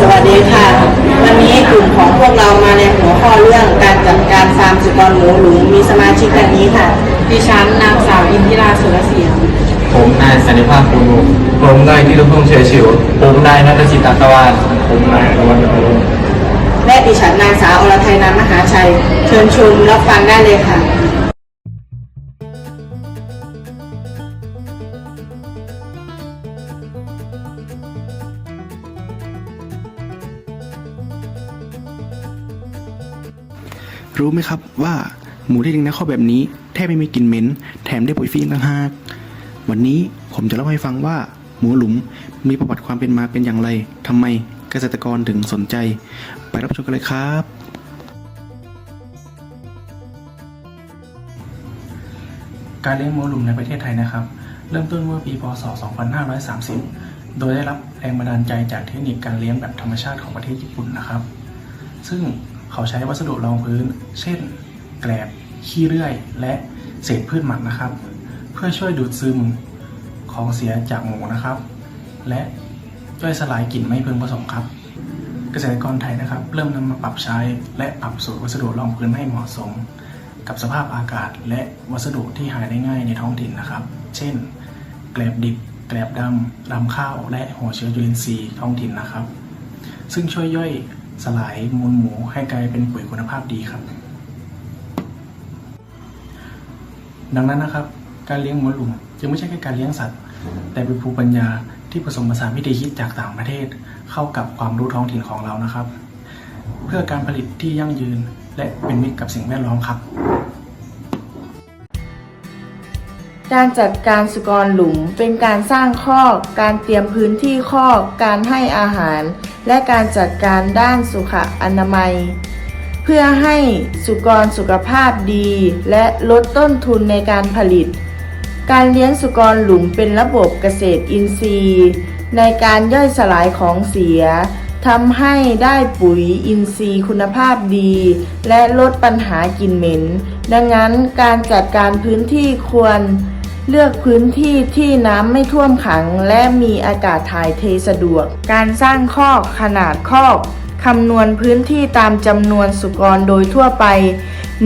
สวัสดีค่ะ วันนี้กลุ่มของพวกเรามาในหัวข้อเรื่องการจัดการฟาร์มสุกรหมูหลุมมีสมาชิกดังนี้ค่ะ ดิฉันนางสาวอินทิราสุรเสียง ผมนายสันนิภาพปูนุผมนายธีรพงษ์เฉยฉิวผมนายนัทจิตตตะวันผมนายตะวันอรุณและดิฉันนางสาวอรไทยนามมหาชัย เชิญชมรับฟังได้เลยค่ะ รู้ไหมครับว่าหมูที่เลี้ยงในข้อแบบนี้แทบไม่มีกลิ่นเหม็น แถมได้ปุ๋ยฟรีอีกต่างหาก วันนี้ผมจะเล่าให้ฟังว่าหมูหลุมมีประวัติความเป็นมาเป็นอย่างไรทำไมเกษตรกรถึงสนใจ ไปรับชมกันเลยครับ การเลี้ยงหมูหลุมในประเทศไทยนะครับ เริ่มต้นเมื่อปีพศ 2530 โดยได้รับแรงบันดาลใจจากเทคนิคการเลี้ยงแบบธรรมชาติของประเทศญี่ปุ่นนะครับ ซึ่ง เขาใช้วัสดุรองพื้น เช่น แกลบ ขี้เลื่อย และเศษพืชหมักนะครับ เพื่อช่วยดูดซึมของเสียจากหมูนะครับ และย่อยสลายกลิ่นไม่พึงประสงค์ครับ เกษตรกรไทยนะครับ เริ่มนำมาปรับใช้ และปรับสูตรวัสดุรองพื้นให้เหมาะสม กับสภาพอากาศ และวัสดุที่หาได้ง่ายในท้องถิ่นนะครับ เช่น แกลบดิบ แกลบดำรำข้าว และหัวเชื้อจุลินทรีย์ท้องถิ่นนะครับ ซึ่งช่วยย่อย สลายมูลหมูให้กลายเป็นปุ๋ยคุณภาพดีครับ ดังนั้นนะครับ การเลี้ยงหมูหลุมจึงไม่ใช่แค่การเลี้ยงสัตว์ แต่เป็นภูมิปัญญาที่ผสมผสานวิธีคิดจากต่างประเทศ เข้ากับความรู้ท้องถิ่นของเรานะครับ เพื่อการผลิตที่ยั่งยืนและเป็นมิตรกับสิ่งแวดล้อมครับ การจัดการสุกรหลุมเป็นการสร้างคอกการเตรียมพื้นที่คอกการให้อาหาร และการจัดการด้านสุขอนามัย เพื่อให้สุกรสุขภาพดี และลดต้นทุนในการผลิต การเลี้ยงสุกรหลุมเป็นระบบเกษตรอินทรีย์ ในการย่อยสลายของเสียทำให้ได้ปุ๋ยอินทรีย์คุณภาพดี และลดปัญหากลิ่นเหม็น ดังนั้นการจัดการพื้นที่ควร เลือกพื้นที่ที่น้ำไม่ท่วมขังและมีอากาศถ่ายเทสะดวก การสร้างคอกขนาดคอกคำนวณพื้นที่ตามจำนวนสุกรโดยทั่วไป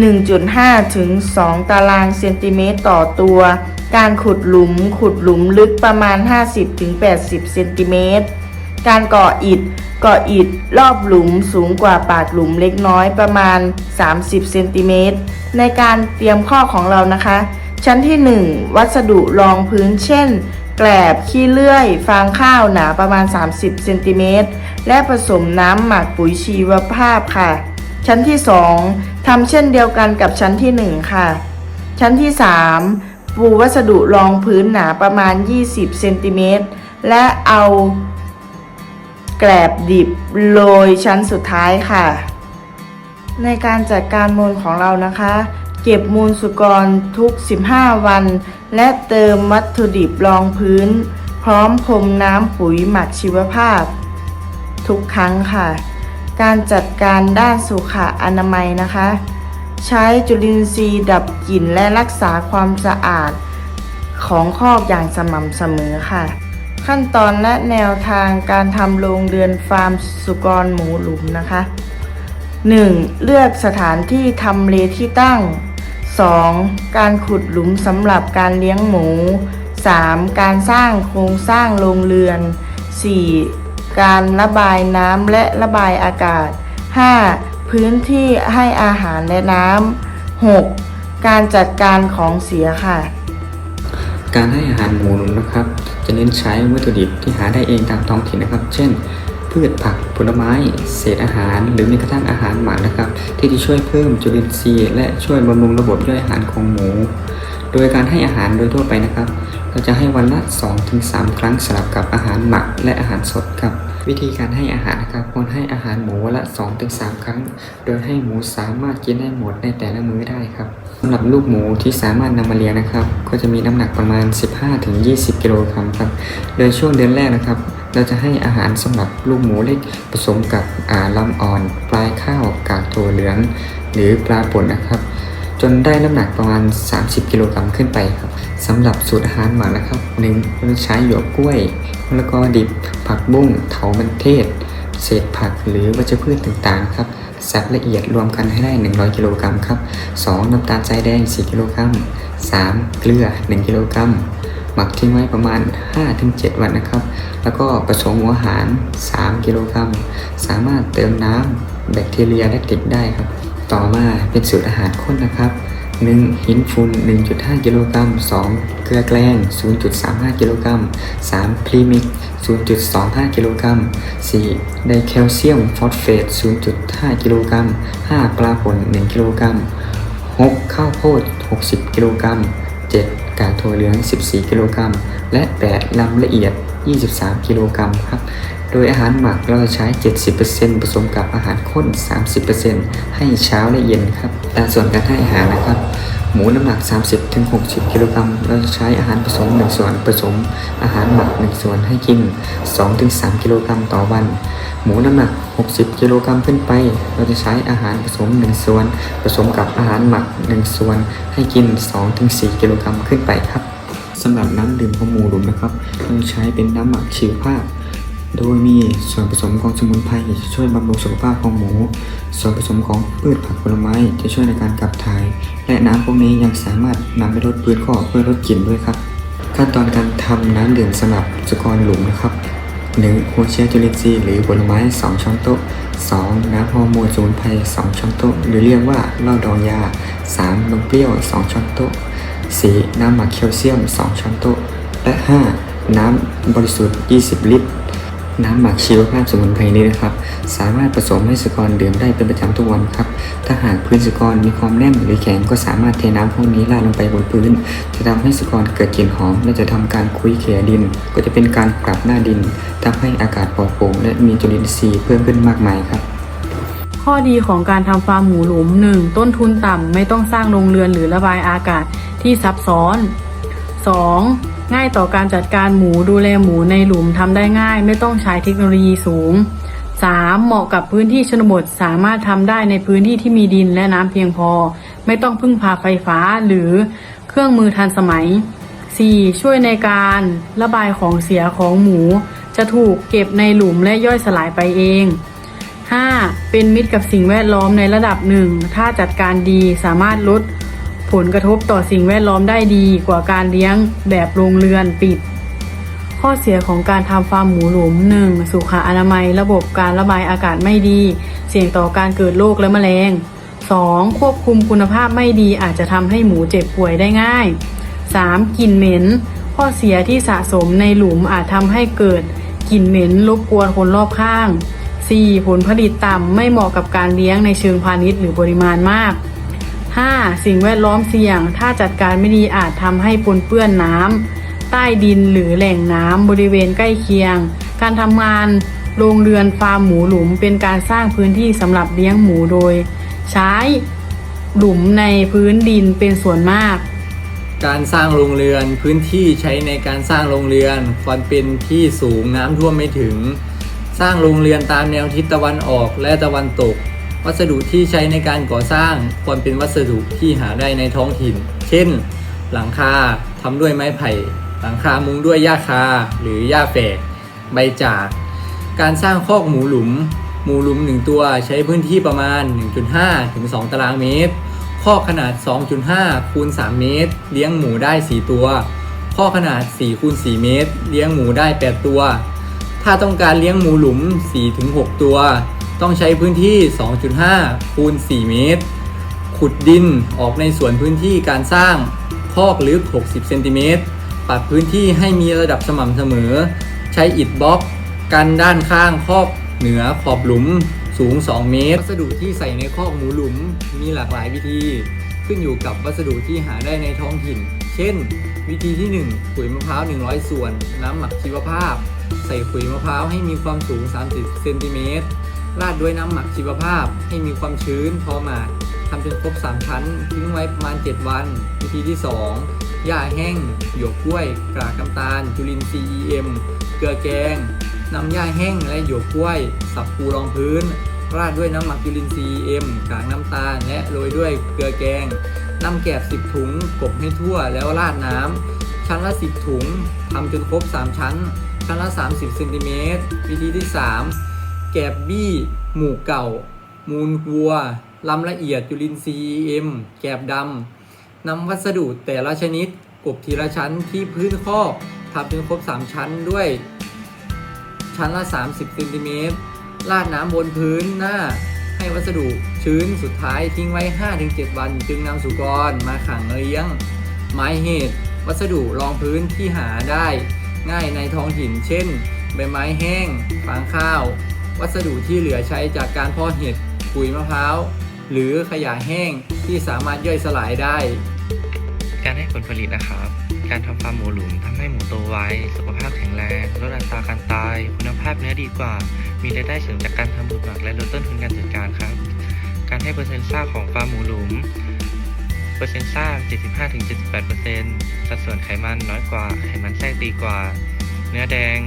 1.5 ถึง 2 ตารางเซนติเมตรต่อตัว การขุดหลุมขุดหลุมลึกประมาณ 50ถึง80เซนติเมตร การก่ออิฐก่ออิฐรอบหลุมสูงกว่าปากหลุมเล็กน้อยประมาณ 30 เซนติเมตร ในการเตรียมข้อของเรานะคะ ชั้นที่ 1 วัสดุรองพื้นเช่น แกลบขี้เลื่อย ฟางข้าวหนาประมาณ 30เซนติเมตรและผสมน้ำหมักปุ๋ยชีวภาพค่ะ ชั้นที่ 2ทำเช่นเดียวกันกับชั้นที่ 1 ค่ะ ชั้นที่ 3 ปูวัสดุรองพื้นหนาประมาณ 20เซนติเมตรและเอาแกลบดิบโรยชั้นสุดท้ายค่ะ ในการจัดการมูลของเรานะคะ เก็บมูลสุกรทุก 15 วัน และเติมวัตถุดิบรองพื้น พร้อมพรมน้ำปุ๋ยหมักชีวภาพ ทุกครั้งค่ะ การจัดการด้านสุขอนามัยนะคะ ใช้จุลินทรีย์ดับกลิ่นและรักษาความสะอาด ของคอกอย่างสม่ำเสมอค่ะ ขั้นตอนและแนวทางการทำโรงเรือนฟาร์มสุกรหมูหลุมนะคะ 1. เลือกสถานที่ทำเลที่ตั้ง 2. การขุดหลุมสำหรับการเลี้ยงหมู 3. การสร้างโครงสร้างโรงเรือน 4. การระบายน้ำและระบายอากาศ 5. พื้นที่ให้อาหารและน้ำ 6. การจัดการของเสียค่ะ การให้อาหารหมูนะครับ จะเน้นใช้วัตถุดิบที่หาได้เองตามท้องถิ่นนะครับ เช่น พืชผักผลไม้ เศษอาหาร หรือแม้กระทั่งอาหารหมักนะครับ ที่จะช่วยเพิ่มจุลินทรีย์ และช่วยบำรุงระบบย่อยอาหารของหมู โดยการให้อาหารโดยทั่วไปนะครับ เราจะให้วันละ 2-3 ครั้งสลับกับอาหารหมักและอาหารสดครับ วิธีการให้อาหารนะครับควรให้อาหารหมูวันละ 2-3 ครั้ง โดยให้หมูสามารถกินได้หมดในแต่ละมื้อได้ครับสำหรับลูกหมูที่สามารถนำมาเลี้ยงนะครับ ก็จะมีน้ำหนักประมาณ 15-20 กิโลกรัมครับ โดยช่วงเดือนแรกนะครับ เราจะให้อาหารสำหรับลูกหมูเล็กผสมกับอ่าลำอ่อน ปลายข้าวกากถั่วเหลือง หรือปลาป่นนะครับ จนได้น้ำหนักประมาณ 30 กิโลกรัมขึ้นไปครับสำหรับสูตรอาหารหมักนะครับหนึ่งเราใช้หยวกกล้วย มะละกอดิบ ผักบุ้งเถามันเทศ เศษผักหรือวัชพืชต่างๆครับสับละเอียดรวมกันให้ได้ 100 กิโลกรัมครับ 2. น้ำตาลทรายแดง 4 กิโลกรัม 3. เกลือ 1 กิโลกรัม หมักทิ้งไว้ประมาณ 5-7 วันนะครับ แล้วก็ผสมหัวอาหาร 3 กิโลกรัม สามารถเติมน้ำแบคทีเรียและติดได้ครับ ต่อมาเป็นสูตรอาหารข้นนะครับ 1. หินฟูน1.5 กิโลกรัม 2. เกลือแกล้ง 0.35 กิโลกรัม 3. พรีมิก 0.25 กิโลกรัม 4. ไดแคลเซียมฟอสเฟต 0.5 กิโลกรัม 5. ปลาป่น1 กิโลกรัม 6. ข้าวโพด 60 กิโลกรัม 7. กากถั่วเหลือง 14 กิโลกรัม และ 8. ลำละเอียด 23 กิโลกรัมครับ โดยอาหารหมักเราจะใช้ 70%ผสมกับอาหารข้น 30%ให้เช้าและเย็นครับแต่ส่วนการให้อาหารนะครับ หมูน้ำหนัก 30-60 กิโลกรัมเราจะใช้อาหารผสม 1 ส่วนผสม อาหารหมัก 1 ส่วนให้กิน 2-3 กิโลกรัมต่อวัน หมูน้ำหนัก 60 กิโลกรัมขึ้นไป เราจะใช้อาหารผสม 1 ส่วน ผสมกับอาหารหมัก 1 ส่วน ให้กิน 2-4 กิโลกรัมขึ้นไปครับสำหรับน้ำดื่มของหมูหลุมนะครับเราใช้เป็นน้ำหมักชีวภาพ โดยมีส่วนผสมของสมุนไพรจะช่วยบำรุงสุขภาพของหมู ส่วนผสมของพืชผักผลไม้จะช่วยในการขับถ่าย และน้ำพวกนี้ยังสามารถนำไปลดพื้นข้อเพื่อลดกลิ่นด้วยครับ ขั้นตอนการทำน้ำดื่มสำหรับสุกรหลุมนะครับ 1. หัวเชื้อจุลินทรีย์หรือผลไม้ 2 ช้อนโต๊ะ 2. น้ำฮอร์โมนสมุนไพร 2 ช้อนโต๊ะ หรือเรียกว่าเหล้าดองยา 3. นมเปรี้ยว 2 ช้อนโต๊ะ 4. น้ำหมักแคลเซียม 2 ช้อนโต๊ะ และ 5. น้ำบริสุทธิ์ 20 ลิตร น้ำหมักชีวภาพสมุนไพรนี้นะครับ สามารถผสมให้สุกรดื่มได้เป็นประจำทุกวันครับ ถ้าหากพื้นสุกรมีความแน่นหรือแข็งก็สามารถเทน้ำพวกนี้ราดลงไปบนพื้น จะทำให้สุกรเกิดกลิ่นหอมและจะทำการคุยเขี่ยดิน ก็จะเป็นการปรับหน้าดินทำให้อากาศปลอดโปร่งและมีจุลินทรีย์เพิ่มขึ้นมากมายครับข้อดีของการทำฟาร์มหมูหลุม 1. ต้นทุนต่ำไม่ต้องสร้างโรงเรือนหรือระบายอากาศที่ซับซ้อน 2. ง่ายต่อการจัดการหมูดูแลหมูในหลุมทำได้ง่าย ไม่ต้องใช้เทคโนโลยีสูง 3. เหมาะกับพื้นที่ชนบทสามารถทำได้ในพื้นที่ที่มีดินและน้ำเพียงพอ ไม่ต้องพึ่งพาไฟฟ้าหรือเครื่องมือทันสมัย 4. ช่วยในการระบายของเสียของหมู จะถูกเก็บในหลุมและย่อยสลายไปเอง 5. เป็นมิตรกับสิ่งแวดล้อมในระดับหนึ่ง ถ้าจัดการดีสามารถลด ผลกระทบต่อสิ่งแวดล้อมได้ดีกว่าการเลี้ยงแบบโรงเรือนปิด ข้อเสียของการทำฟาร์มหมูหลุม 1. สุขอนามัย ระบบการระบายอากาศไม่ดี เสี่ยงต่อการเกิดโรคและแมลง 2. ควบคุมคุณภาพไม่ดีอาจจะทำให้หมูเจ็บป่วยได้ง่าย 3. กลิ่นเหม็น ข้อเสียที่สะสมในหลุมอาจทำให้เกิดกลิ่นเหม็นรบกวนคนรอบข้าง 4. ผลผลิตต่ำไม่เหมาะกับการเลี้ยงในเชิงพาณิชย์หรือปริมาณมาก 5. สิ่งแวดล้อมเสี่ยง ถ้าจัดการไม่ดีอาจทำให้ปนเปื้อนน้ำใต้ดินหรือแหล่งน้ำบริเวณใกล้เคียง การทำงานโรงเรือนฟาร์มหมูหลุม เป็นการสร้างพื้นที่สำหรับเลี้ยงหมูโดย ใช้หลุมในพื้นดินเป็นส่วนมาก การสร้างโรงเรือนพื้นที่ใช้ในการสร้างโรงเรือนควรเป็นที่สูงน้ำท่วมไม่ถึง สร้างโรงเรือนตามแนวทิศตะวันออกและตะวันตก วัสดุที่ใช้ในการก่อสร้างควรเป็นวัสดุที่หาได้ในท้องถิ่น เช่น หลังคาทำด้วยไม้ไผ่ หลังคามุงด้วยหญ้าคา หรือหญ้าแฝก ใบจาก การสร้างคอกหมูหลุม หมูหลุม 1 ตัวใช้พื้นที่ประมาณ 1.5 ถึง 2 ตารางเมตรคอกขนาด 2.5 คูณ 3 เมตร เลี้ยงหมูได้ 4 ตัวคอกขนาด 4 คูณ 4 เมตร เลี้ยงหมูได้ 8 ตัว ถ้าต้องการเลี้ยงหมูหลุม 4-6 ตัว ต้องใช้พื้นที่ 2.5 คูณ 4 เมตร ขุดดินออกในส่วนพื้นที่การสร้างคอกลึก 60 เซนติเมตร ปรับพื้นที่ให้มีระดับสม่ำเสมอ ใช้อิฐบล็อก กันด้านข้างคอกเหนือขอบหลุมสูง 2 เมตร วัสดุที่ใส่ในคอกหมูหลุมมีหลากหลายวิธี ขึ้นอยู่กับวัสดุที่หาได้ในท้องถิ่น เช่น วิธีที่1ขุยมะพร้าว 100 ส่วน น้ำหมักชีวภาพ ใส่ขุยมะพร้าวให้มีความสูง 30 เซนติเมตร ราดด้วยน้ำหมักชีวภาพให้มีความชื้นพอหมาดทำจนครบ 3 ชั้น ทิ้งไว้ประมาณ 7 วัน วิธีที่ 2 หญ้าแห้ง หยวกกล้วย กากน้ำตาล จุลินทรีย์ EM เกลือแกงนำหญ้าแห้งและหยวกกล้วย สับปูรองพื้น ราดด้วยน้ำหมักจุลินทรีย์ EM กากน้ำตาล และโรยด้วยเกลือแกงนำแกบ10 ถุงกบให้ทั่วแล้วราดน้ำชั้นละ 10 ถุงทำจนครบ 3 ชั้น ชั้นละ 30 เซนติเมตร วิธีที่ 3 แกบบี้ หมู่เก่า มูลวัวลำละเอียดจุลินทรีย์เอ็มแกบดำนำวัสดุแต่ละชนิดกบทีละชั้นที่พื้นคอกทับจนครบ 3 ชั้นด้วย ชั้นละ 30ซนติเมตรลาดน้ำบนพื้นหน้าให้วัสดุชื้นสุดท้ายทิ้งไว้ 5-7 วัน จึงนำสุกรมาขังเลี้ยงหมายเหตุ วัสดุรองพื้นที่หาได้ ง่ายในท้องถิ่น เช่น ใบไม้แห้ง ฟางข้าว วัสดุที่เหลือใช้จากการเพาะเห็ดปุ๋ยมะพร้าวหรือขยะแห้งที่สามารถย่อยสลายได้ การให้ผลผลิตนะครับ การทำฟาร์มหมูหลุมทำให้หมูโตไว สุขภาพแข็งแรง ลดอัตราการตาย คุณภาพเนื้อดีกว่า มีรายได้เสริมจากการทำบุตรหมักและลดต้นทุนการจัดการครับ การให้เปอร์เซ็นต์ซาของฟาร์มหมูหลุม เปอร์เซ็นต์ซา75-78%สัดส่วนไขมันน้อยกว่า ไขมันแทรกดีกว่า เนื้อแดง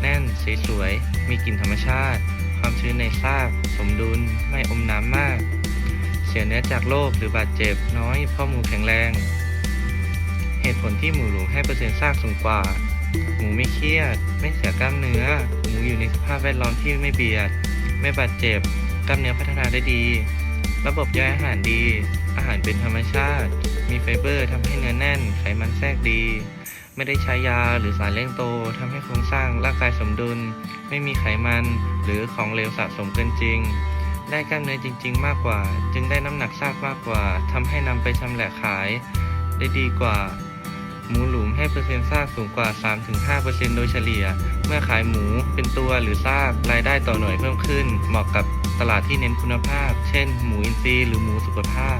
แน่นสวยๆ มีกลิ่นธรรมชาติ ความชื้นในซาก สมดุล ไม่อมน้ำมาก เสียเนื้อจากโรคหรือบาดเจ็บน้อยเพราะหมูแข็งแรง เหตุผลที่หมูหลุมให้เปอร์เซ็นต์ซากสูงกว่า หมูไม่เครียด ไม่เสียกล้ามเนื้อ หมูอยู่ในสภาพแวดล้อมที่ไม่เบียด ไม่บาดเจ็บ กล้ามเนื้อพัฒนาได้ดี ระบบย่อยอาหารดี อาหารเป็นธรรมชาติ มีไฟเบอร์ทำให้เนื้อแน่น ไขมันแทรกดี ไม่ได้ใช้ยาหรือสารเร่งโตทำให้โครงสร้างร่างกายสมดุล ไม่มีไขมันหรือของเหลวสะสมเกินจริง ได้กล้ามเนื้อจริง ๆ มากกว่า จึงได้น้ำหนักซากมากกว่าทำให้นำไปชำแหละขาย ได้ดีกว่าหมูหลุมให้เปอร์เซ็นต์ซากสูงกว่า 3-5%โดยเฉลี่ย เมื่อขายหมูเป็นตัวหรือซากรายได้ต่อหน่วยเพิ่มขึ้น เหมาะกับตลาดที่เน้นคุณภาพ เช่น หมูอินทรีย์หรือหมูสุขภาพ